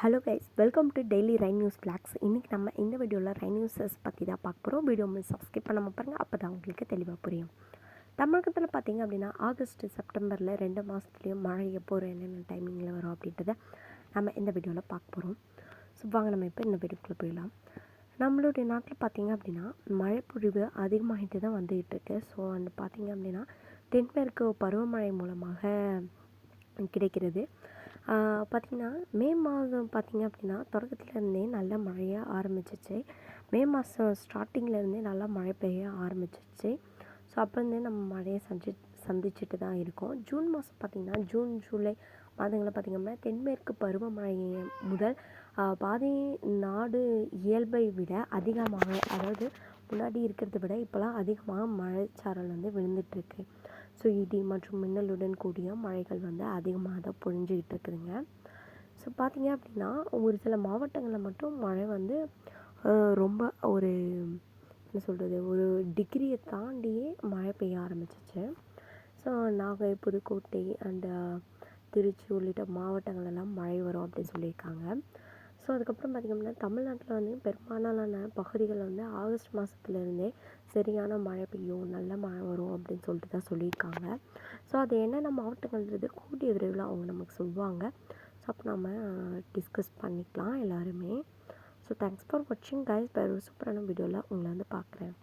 Hello guys welcome to daily rain news blogs இன்றைக்கி நம்ம இந்த வீடியோவில் ரைன் நியூஸஸ் பற்றி தான் பார்க்க போகிறோம் வீடியோ மிஸ் சப்ஸ்கிரைப் பண்ணாமல் பாருங்கள் அப்போ தான் உங்களுக்கு தெளிவாக புரியும். தமிழகத்தில் பார்த்தீங்க அப்படின்னா ஆகஸ்ட் செப்டம்பரில் ரெண்டு மாதத்துலேயும் மழை எப்போ வரும் என்னென்ன டைமிங்கில் வரும் அப்படின்றத நம்ம இந்த வீடியோவில் பார்க்க போகிறோம் ஸோ வாங்க நம்ம இப்போ இந்த வீடியோக்குள்ளே போயிடலாம். நம்மளுடைய நாட்டில் பார்த்தீங்க அப்படின்னா மழைப்பொழிவு அதிகமாகிட்டு தான் வந்துகிட்ருக்கு ஸோ வந்து பார்த்தீங்க அப்படின்னா தென்மேற்கு பருவமழை மூலமாக கிடைக்கிறது. பார்த்திங்கன்னா மே மாதம் பார்த்திங்க அப்படின்னா தொடக்கத்துலேருந்தே நல்ல மழையாக ஆரம்பிச்சிச்சு. மே மாதம் ஸ்டார்டிங்லேருந்தே நல்லா மழை பெய்ய ஆரம்பிச்சிச்சு. ஸோ அப்போருந்தே நம்ம மழையை சந்தி சந்திச்சுட்டு தான் இருக்கோம். ஜூன் மாதம் பார்த்திங்கன்னா ஜூன் ஜூலை மாதங்களில் பார்த்திங்கன்னா தென்மேற்கு பருவமழை முதல் பாதி நாடு இயல்பை விட அதிகமாக அதாவது முன்னாடி இருக்கிறத விட இப்போலாம் அதிகமாக மழைச்சாரல் வந்து விழுந்துட்டுருக்கு. ஸோ இடி மற்றும் மின்னலுடன் கூடிய மழைகள் வந்து அதிகமாக தான் பொழிஞ்சிக்கிட்டு இருக்குதுங்க. ஸோ பார்த்திங்க அப்படின்னா ஒரு சில மாவட்டங்களில் மட்டும் மழை வந்து ரொம்ப ஒரு என்ன சொல்கிறது ஒரு டிகிரியை தாண்டியே மழை பெய்ய ஆரம்பிச்சிச்சு. ஸோ நாகை புதுக்கோட்டை அண்டு திருச்சி உள்ளிட்ட மாவட்டங்களெல்லாம் மழை வரும் அப்படின்னு சொல்லியிருக்காங்க. ஸோ அதுக்கப்புறம் பார்த்திங்கன்னா தமிழ்நாட்டில் வந்து பெரும்பாலான பகுதிகளில் வந்து ஆகஸ்ட் மாதத்துலேருந்தே சரியான மழை பெய்யும் நல்ல மழை வரும். அப்படின்னு சொல்லிட்டு தான் சொல்லியிருக்காங்க. ஸோ அது என்னென்ன மாவட்டங்கள்ன்றது கூடிய விரைவில் அவங்க நமக்கு சொல்லுவாங்க. ஸோ அப்போ நம்ம டிஸ்கஸ் பண்ணிக்கலாம் எல்லாருமே. ஸோ தேங்க்ஸ் ஃபார் வாட்சிங் கைஸ் வேறு ஒரு சூப்பரான வீடியோவில் உங்களை வந்து பார்க்குறேன்.